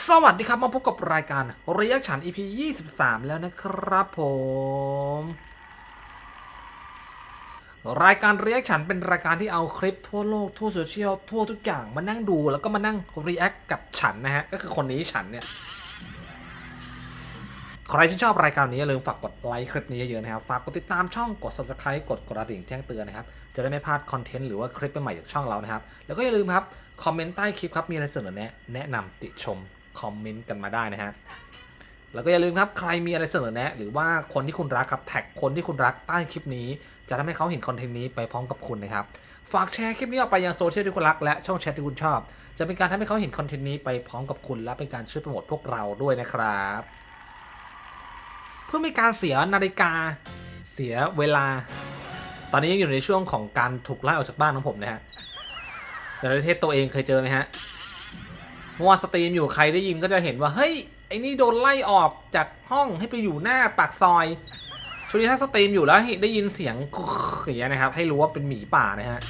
สวัสดีครับมาพบกับรายการเรียกฉัน EP 23 แล้วนะครับผม รายการเรียกฉันเป็นรายการที่เอาคลิปทั่วโลกทั่วโซเชียลทั่วทุกอย่างมานั่งดูแล้วก็มานั่งรีแอคกับฉันนะฮะ ก็คือคนนี้ฉันเนี่ย ใครที่ชอบรายการนี้อย่าลืมฝากกดไลค์คลิปนี้เยอะๆนะครับ ฝากกดติดตามช่องกด subscribe กดกระดิ่งแจ้งเตือนนะครับ จะได้ไม่พลาดคอนเทนต์หรือว่าคลิปใหม่ๆจากช่องเรานะครับ แล้วก็อย่าลืมครับคอมเมนต์ใต้คลิปครับมีอะไรเสนอแนะแนะนำติชม คอมเมนต์กันมาได้นะฮะ แล้วก็อย่าลืมครับใครมีอะไรเสนอแนะ หรือว่าคนที่คุณรักครับแท็กคนที่คุณรักใต้คลิปนี้ จะทำให้เขาเห็นคอนเทนต์นี้ไปพร้อมกับคุณนะครับ ฝากแชร์คลิปนี้ออกไปยังโซเชียลที่คุณรักและช่องแชทที่คุณชอบ จะเป็นการทำให้เขาเห็นคอนเทนต์นี้ไปพร้อมกับคุณ และเป็นการช่วยโปรโมทพวกเราด้วยนะครับ เพื่อไม่การเสียนาฬิกา เสียเวลา ตอนนี้ยังอยู่ในช่วงของการถูกไล่ออกจากบ้านของผมนะฮะในประเทศตัวเองเคยเจอไหมฮะ มื่อวานสตรีมอยู่ใครได้ยินก็จะเห็นว่า เฮ้ย ไอ้นี่โดนไล่ออกจากห้องให้ไปอยู่หน้าปากซอยช่วงนี้ถ้าสตรีมอยู่แล้วได้ยินเสียงอย่างเงี้ยนะครับ ให้รู้ว่าเป็นหมีป่านะฮะ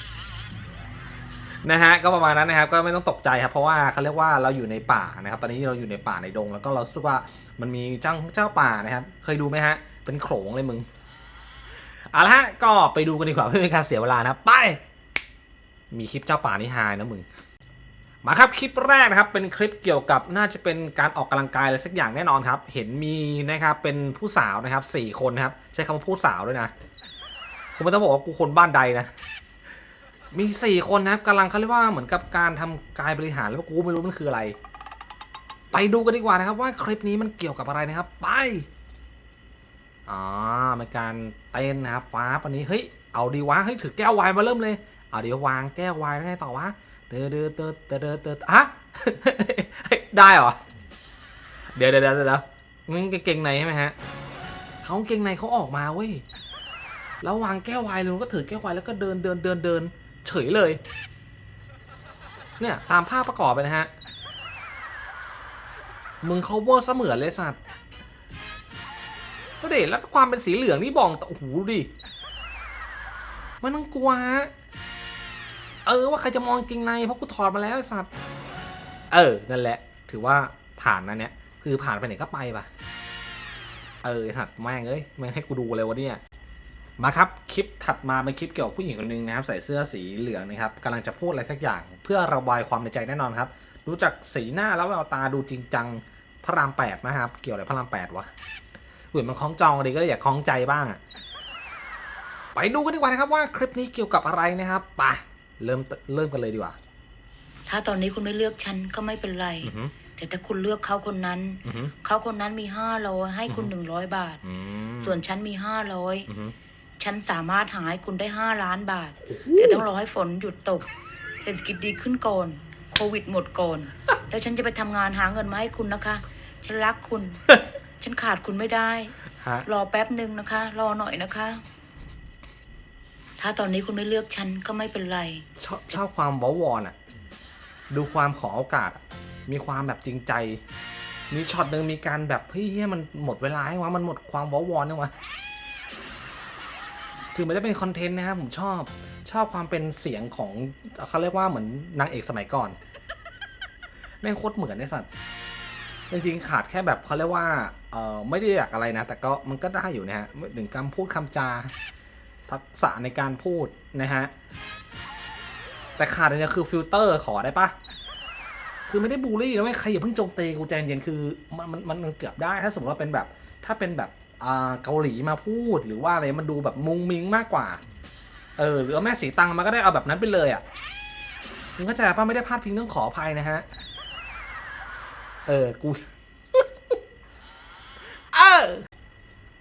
นะฮะก็ประมาณนั้นนะครับก็ไม่ต้องตกใจครับเพราะว่าเขาเรียกว่าเราอยู่ในป่านะครับ ตอนนี้เราอยู่ในป่าในดง แล้วก็เราสึกว่ามันมีเจ้าเจ้าป่านะครับ เคยดูไหมฮะ เป็นโขลงเลยมึงเอาละฮะก็ไปดูกันดีกว่าเพื่อไม่เป็นการเสียเวลานะครับไป มีคลิปเจ้าป่านี่ฮายนะมึง มาครับคลิปแรกนะครับเป็นคลิปเกี่ยวกับน่าจะเป็นการออกกำลังกายอะไรสักอย่างแน่นอนครับ เห็นมีนะครับเป็นผู้สาวนะครับสี่คนนะครับใช้คำว่าผู้สาวด้วยนะคงไม่ต้องบอกว่ากูคนบ้านใดนะ มีสี่คนนะครับกำลังเขาเรียกว่าเหมือนกับการทำกายบริหารแล้วกูไม่รู้มันคืออะไร ไปดูกันดีกว่านะครับ ว่าคลิปนี้มันเกี่ยวกับอะไรนะครับ ไปอ๋อเป็นการเต้นนะครับฟ้าปันนี้เฮ้ยเอาดีวะเฮ้ยถือแก้ววน์มาเริ่มเลย เอาเดี๋ยววางแก้วไวน์แล้วไงต่อวะเตอเตอเตอเตอเตอเตอฮะได้เหรอเดี๋ยวเดี๋ยวเดี๋ยวเดี๋ยวมึงเก่งในใช่ไหมฮะเขาเก่งในเขาออกมาเว้ยแล้ววางแก้วไวน์ลงก็ถือแก้วไวน์แล้วก็เดินเดินเดินเดินเฉยเลย เนี่ยตามภาพประกอบไปนะฮะ มึงเขาเวอร์เสมือนเลยสัตว์แล้วเด็แล้วความเป็นสีเหลืองนี่บอกโอ้โหดูดิ มันต้องกลัวฮะ เออว่าใครจะมองกางเกงในเพราะกูถอดมาแล้วไอ้สัตว์เออนั่นแหละ ถือว่าผ่านนะเนี่ยคือผ่านไปไหนก็ไปปะเออไอ้สัตว์แม่งเอ้ยแม่งให้กูดูเลยวะเนี่ยมาครับคลิปถัดมาเป็นคลิปเกี่ยวกับผู้หญิงคนหนึงนะครับใส่เสื้อสีเหลืองนะครับกำลังจะพูดอะไรสักอย่าง เพื่อระบายความในใจแน่นอนครับ รู้จักสีหน้าแล้วแววตาดูจริงจังพระรามแปดนะครับ เกี่ยวอะไรพระรามแปดวะเหมือนมันคล้องจองดีก็อยากคล้องใจบ้างอะไปดูกันดีกว่านะครับว่าคลิปนี้เกี่ยวกับอะไรนะครับไป เริ่มเริ่มกันเลยดีกว่า ถ้าตอนนี้คุณไม่เลือกฉันก็ไม่เป็นไร อือหือ แต่ถ้าคุณเลือกเขาคนนั้น อือหือ เขาคนนั้นมีห้าร้อยให้คุณอือฮึ หนึ่งร้อยบาท อืมส่วนฉันมีห้าร้อยอือหือฉันสามารถหาให้คุณได้ห้าล้านบาท โอ้โหแต่ต้องรอให้ฝนหยุดตก เศรษฐกิจดีขึ้นก่อน โควิดหมดก่อน แล้วฉันจะไปทำงานหาเงินมาให้คุณนะคะ ฉันรักคุณ ฉันขาดคุณไม่ได้ ฮะรอแป๊บหนึ่งนะคะ รอหน่อยนะคะ ถ้าตอนนี้คุณไม่เลือกฉันก็ไม่เป็นไร ชอบชอบความวอวอนอะดูความขอโอกาสอะมีความแบบจริงใจ มีช็อตหนึ่งมีการแบบเฮ้ยเหี้ยมันหมดเวลาให้วะมันหมดความวอวอนเนี่ยวะถึงมันจะเป็นคอนเทนต์นะครับผมชอบชอบความเป็นเสียงของเขาเรียกว่าเหมือนนางเอกสมัยก่อนแม่งโคตรเหมือนไอ้สัตว์จริงๆขาดแค่แบบเขาเรียกว่าเออไม่ได้อยากอะไรนะ แต่ก็มันก็ได้อยู่นะฮะหนึ่งคำพูดคำจา ทักษะในการพูดนะฮะ แต่ขาดอันเนี้ยคือฟิลเตอร์ขอได้ปะคือไม่ได้บูลลี่นะไม่ใครอย่าเพิ่งโจมตีกูใจเย็นคือมันมันมันเกือบได้ถ้าสมมติว่าเป็นแบบถ้าเป็นแบบอ่าเกาหลีมาพูดหรือว่าอะไรมันดูแบบมุงมิงมากกว่า เออหรือแม่สีตังมาก็ได้เอาแบบนั้นไปเลยอะมึงเข้าใจป่ะไม่ได้พลาดพิงต้องขออภัยนะฮะ เออกู เออ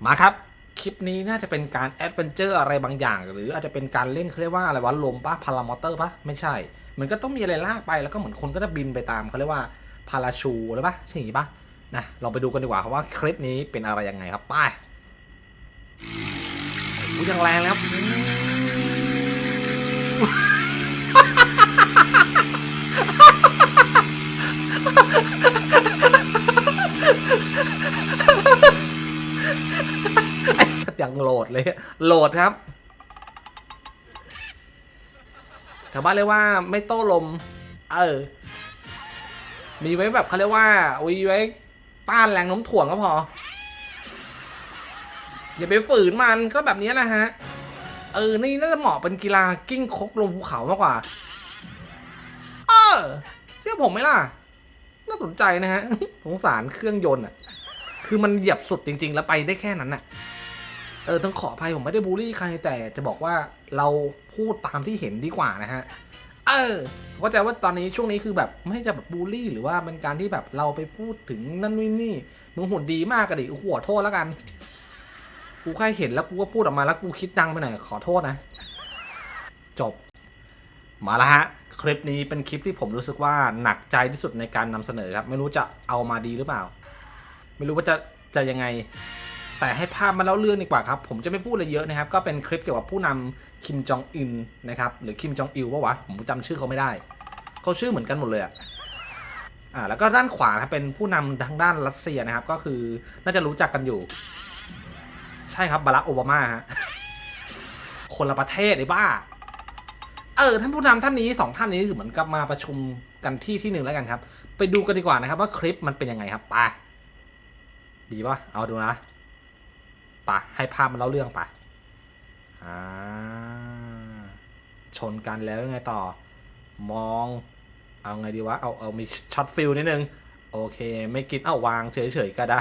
มาครับ คลิปนี้น่าจะเป็นการแอดเวนเจอร์อะไรบางอย่าง หรืออาจจะเป็นการเล่นเขาเรียกว่าอะไรวะลมปะพารามอเตอร์ปะไม่ใช่ มันก็ต้องมีอะไรลากไปแล้วก็เหมือนคนก็จะบินไปตามเขาเรียกว่าพาราชูหรือปะใช่ไหมปะนะเราไปดูกันดีกว่าครับว่าคลิปนี้เป็นอะไรยังไงครับไปอู้ยังแรงแล้ว อย่างโหลดเลยโหลดครับแถวบ้านเรียกว่าไม่โต้ลม เออ มีไว้แบบเขาเรียกว่ามีไว้ต้านแรงโน้มถ่วงก็พอ อย่าไปฝืนมันก็แบบนี้แหละฮะ เออ นี่น่าจะเหมาะเป็นกีฬากิ้งคกลงภูเขามากกว่า เออ เชื่อผมไหมล่ะ น่าสนใจนะฮะ สงสารเครื่องยนต์อะ คือมันเหยียบสุดจริง ๆ แล้วไปได้แค่นั้นน่ะ เออต้องขออภัยผมไม่ได้บูลลี่ใครแต่จะบอกว่าเราพูดตามที่เห็นดีกว่านะฮะ เออเข้าใจว่าตอนนี้ช่วงนี้คือแบบไม่จะแบบบูลลี่ หรือว่าเป็นการที่แบบเราไปพูดถึงนั่นนี่นี่มึงหุ่นดีมากกะดิกูขอโทษแล้วกัน กูแค่เห็นแล้วกูก็พูดออกมาแล้วกูคิดดังไปหน่อยขอโทษนะ จบ มาแล้วฮะ คลิปนี้เป็นคลิปที่ผมรู้สึกว่าหนักใจที่สุดในการนำเสนอครับ ไม่รู้จะเอามาดีหรือเปล่า ไม่รู้ว่าจะจะยังไง แต่ให้ภาพมาเล่าเรื่องดีกว่าครับ ผมจะไม่พูดอะไรเยอะนะครับ ก็เป็นคลิปเกี่ยวกับผู้นำคิมจองอินนะครับ หรือคิมจองอิลปะวะ ผมจำชื่อเขาไม่ได้ เขาชื่อเหมือนกันหมดเลยอะอ่า แล้วก็ด้านขวานะครับเป็นผู้นำทางด้านรัสเซียนะครับ ก็คือน่าจะรู้จักกันอยู่ ใช่ครับบารักโอบามาฮะ คนละประเทศไอ้บ้า เออ ท่านผู้นำท่านนี้สองท่านนี้คือเหมือนกับมาประชุมกันที่ที่หนึ่งแล้วกันครับ ไปดูกันดีกว่านะครับ ว่าคลิปมันเป็นยังไงครับ ไป ดีปะเอาดูนะ ไปให้ภาพมันเล่าเรื่องไปอ่าชนกันแล้วยังไงต่อ มอง เอาไงดีวะ เอาเอามีช็อตฟิลนิดนึง โอเค ไม่กิน เอาวางเฉยๆก็ได้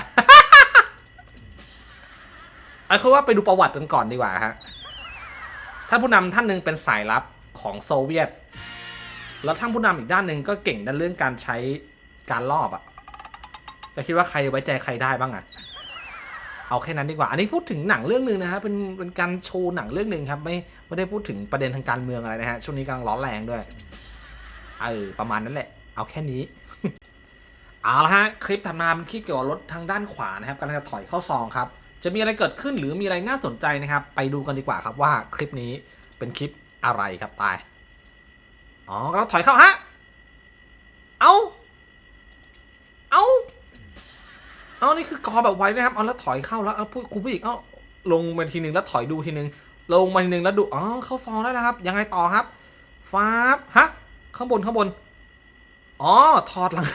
เอาคือว่าไปดูประวัติกันก่อนดีกว่าฮะ ท่านผู้นำท่านหนึ่งเป็นสายลับของโซเวียต แล้วท่านผู้นำอีกด้านหนึ่งก็เก่งด้านเรื่องการใช้การลอบอะจะคิดว่าใครไว้ใจใครได้บ้างอะ เอาแค่นั้นดีกว่า อันนี้พูดถึงหนังเรื่องหนึ่งนะฮะเป็นเป็นการโชว์หนังเรื่องหนึ่งครับไม่ไม่ได้พูดถึงประเด็นทางการเมืองอะไรนะฮะช่วงนี้กำลังร้อนแรงด้วยเออประมาณนั้นแหละ เอาแค่นี้เอาละฮะคลิปถัดมาเป็นคลิปเกี่ยวกับรถทางด้านขวานะครับกำลังจะถอยเข้าซองครับ จะมีอะไรเกิดขึ้นหรือมีอะไรน่าสนใจนะครับ ไปดูกันดีกว่าครับว่าคลิปนี้เป็นคลิปอะไรครับไปอ๋อกำลังถอยเข้าฮะ นี่คือกอแบบไว้นะครับเอาแล้วถอยเข้าแล้วเอาพูดคุณผู้หญิงเอาลงมาทีหนึ่งแล้วถอยดูทีหนึ่งลงมาทีหนึ่งแล้วดูอ๋อเข้าซองได้แล้วครับ ยังไงต่อครับฟ้าบฮะข้างบนข้างบนอ๋อถอดหลัง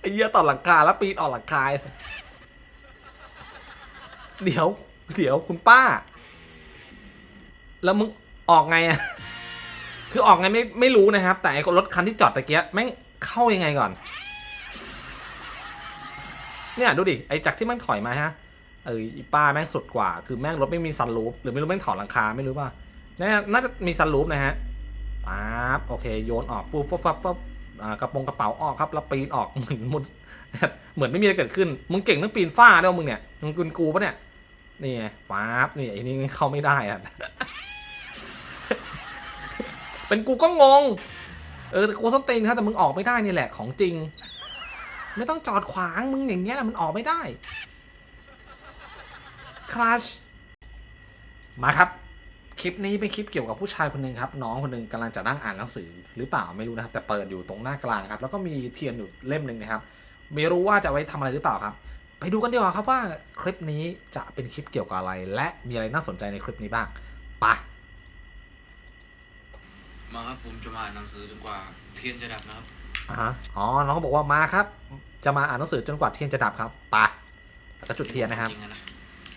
ไอ้เหี้ยต่อหลังคาแล้วปีนออกหลังคาเดี๋ยว เดี๋ยวคุณป้า แล้วมึงออกไงอะคือออกไงไม่ไม่รู้นะครับ แต่รถคันที่จอดตะเกียแม่งเข้ายังไงก่อน เนี่ยดูดิไอ้จากที่แม่งถอยมาฮะเออป้าแม่งสุดกว่า คือแม่งรถไม่มีซันรูฟหรือไม่รู้แม่งถอดหลังคาไม่รู้ป่ะน่าน่าจะมีซันรูฟนะฮะป๊าบโอเคโยนออกปุ๊บปุ๊บปุ๊บปุ๊บกระโปรงกระเป๋าออกครับแล้วปีนออกเหมือนมุดเหมือนไม่มีอะไรเกิดขึ้น มึงเก่งเรื่องปีนฝ้าด้วยมึงเนี่ยมึงกุนกูปะเนี่ยนี่ไงฟ้าบนี่ไอ้นี่เข้าไม่ได้อะเป็นกูก็งง เออแต่กูส้นตีนครับแต่มึงออกไม่ได้นี่แหละของจริง ไม่ต้องจอดขวางมึงอย่างเงี้ยแหละมันออกไม่ได้คลาชมาครับ คลิปนี้เป็นคลิปเกี่ยวกับผู้ชายคนหนึ่งครับ น้องคนหนึ่งกำลังจะนั่งอ่านหนังสือหรือเปล่าไม่รู้นะครับ แต่เปิดอยู่ตรงหน้ากลางครับ แล้วก็มีเทียนอยู่เล่มหนึ่งนะครับไม่รู้ว่าจะไว้ทำอะไรหรือเปล่าครับ ไปดูกันดีกว่าครับว่าคลิปนี้จะเป็นคลิปเกี่ยวกับอะไร และมีอะไรน่าสนใจในคลิปนี้บ้างไปมาครับผมจะมาอ่านหนังสือจนกว่าเทียนจะดับนะครับ อ่าฮะอ๋อ น้องบอกว่ามาครับ จะมาอ่านหนังสือจนกว่าเทียนจะดับครับไปะแล้วก็จุดเทียนนะครับจริงอะนะ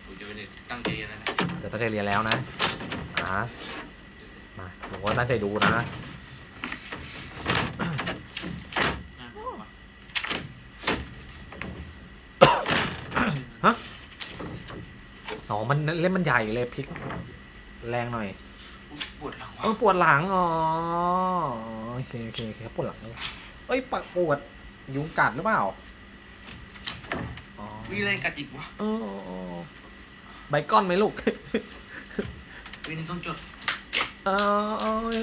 ผมจะไปเรียนตั้งใจเรียนนะนะเดี๋ยวตั้งใจเรียนแล้วนะอ่าฮะมาผมว่าตั้งใจดูนะ น่าดูวะอ๋อ มันเล่นมันใหญ่เลยพลิก แรงหน่อย อุ๊ยปวดหลังเอวะอปวดหลัง อ๋อ โอเคโอเคโอเคปวดหลังด้วยเอ้ยปะปวดยุงกัดหรือเปล่าอ๋อมีแรงกัดอีกวะเออเออเออใบก้อนไหมลูก วินต้องจดเออเอย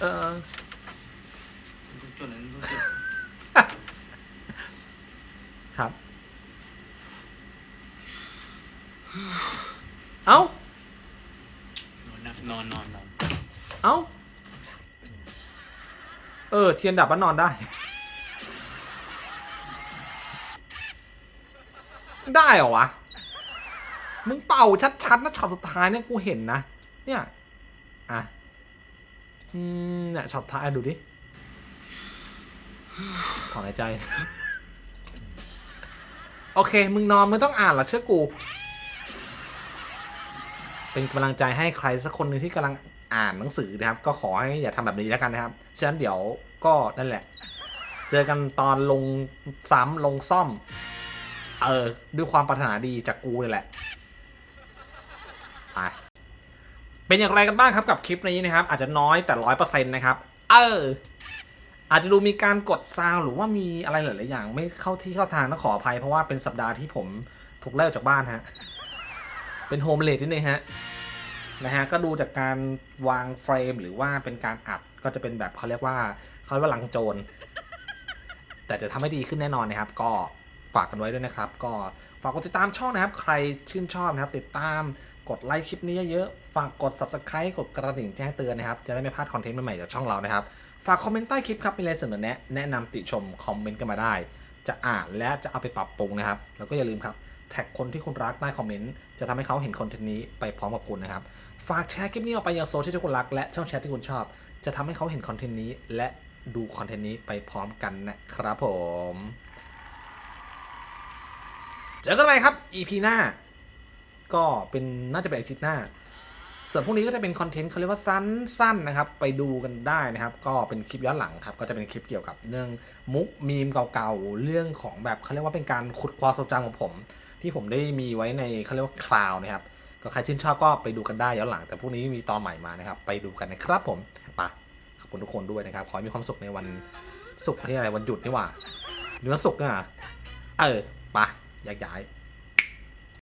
เออต้องจดอันนี้ต้องจดครับ เอ้า นอนนะนอนนอนนอน เอ้า เออ เทียนดับมันนอนได้ ได้เหรอวะ มึงเป่าชัดๆนะช็อตสุดท้ายเนี่ยกูเห็นนะ เนี่ย อะ อืมเนี่ยช็อตท้ายดูดิถอนหายใจ โอเค มึงนอนมึงต้องอ่านหรอเชื่อกู เป็นกำลังใจให้ใครสักคนหนึ่งที่กำลัง อ่านหนังสือนะครับ ก็ขอให้อย่าทำแบบนี้แล้วกันนะครับ ฉะนั้นเดี๋ยวก็นั่นแหละ เจอกันตอนลงซ้ำลงซ่อม เออ ด้วยความปรารถนาดีจากกูนี่แหละไปเป็นอย่างไรกันบ้างครับกับคลิปนี้นะครับ อาจจะน้อยแต่ร้อยเปอร์เซ็นต์นะครับ เออ อาจจะดูมีการกดซาวหรือว่ามีอะไรหลาย ๆ อย่าง ไม่เข้าที่เข้าทางต้องขออภัย เพราะว่าเป็นสัปดาห์ที่ผมถูกไล่ออกจากบ้านฮะ เป็นโฮมเลดนิดนึงฮะ นะฮะก็ดูจากการวางเฟรมหรือว่าเป็นการอัดก็จะเป็นแบบเขาเรียกว่าเขาเรียกว่าลังโจร แต่จะทำให้ดีขึ้นแน่นอนนะครับ ก็ฝากกันไว้ด้วยนะครับ ก็ฝากกดติดตามช่องนะครับ ใครชื่นชอบนะครับ ติดตามกดไลค์คลิปนี้เยอะๆฝากกด subscribe กดกระดิ่งแจ้งเตือนนะครับ จะได้ไม่พลาดคอนเทนต์ใหม่ๆจากช่องเรานะครับ ฝากคอมเมนต์ใต้คลิปครับมีอะไรเสนอแนะแนะนำติชมคอมเมนต์กันมาได้ จะอ่านและจะเอาไปปรับปรุงนะครับ แล้วก็อย่าลืมครับ แท็กคนที่คุณรักใต้คอมเมนต์ จะทำให้เขาเห็นคอนเทนต์นี้ไปพร้อมกับคุณนะครับ ฝากแชร์คลิปนี้ออกไปยังโซเชียลที่คุณรักและช่องแชทที่คุณชอบ จะทำให้เขาเห็นคอนเทนต์นี้ และดูคอนเทนต์นี้ไปพร้อมกันนะครับผม เจอกันใหม่ครับ EP หน้า ก็เป็นน่าจะเป็นอาทิตย์หน้า ส่วนพวกนี้ก็จะเป็นคอนเทนต์เขาเรียกว่าสั้นๆนะครับ ไปดูกันได้นะครับ ก็เป็นคลิปย้อนหลังครับ ก็จะเป็นคลิปเกี่ยวกับเรื่องมุกมีมเก่าๆ เรื่องของแบบเขาเรียกว่าเป็นการขุดความทรงจำของผม ที่ผมได้มีไว้ในเขาเรียกว่าคลาวนะครับก็ใครชื่นชอบก็ไปดูกันได้ย้อนหลัง แต่พวกนี้มีตอนใหม่มานะครับ ไปดูกันนะครับผมไปขอบคุณทุกคนด้วยนะครับ ขอให้มีความสุขในวันศุกร์ที่อะไรวันหยุดนี่หว่าหรือวันศุกร์เนี่ยเอออไปแยกย้าย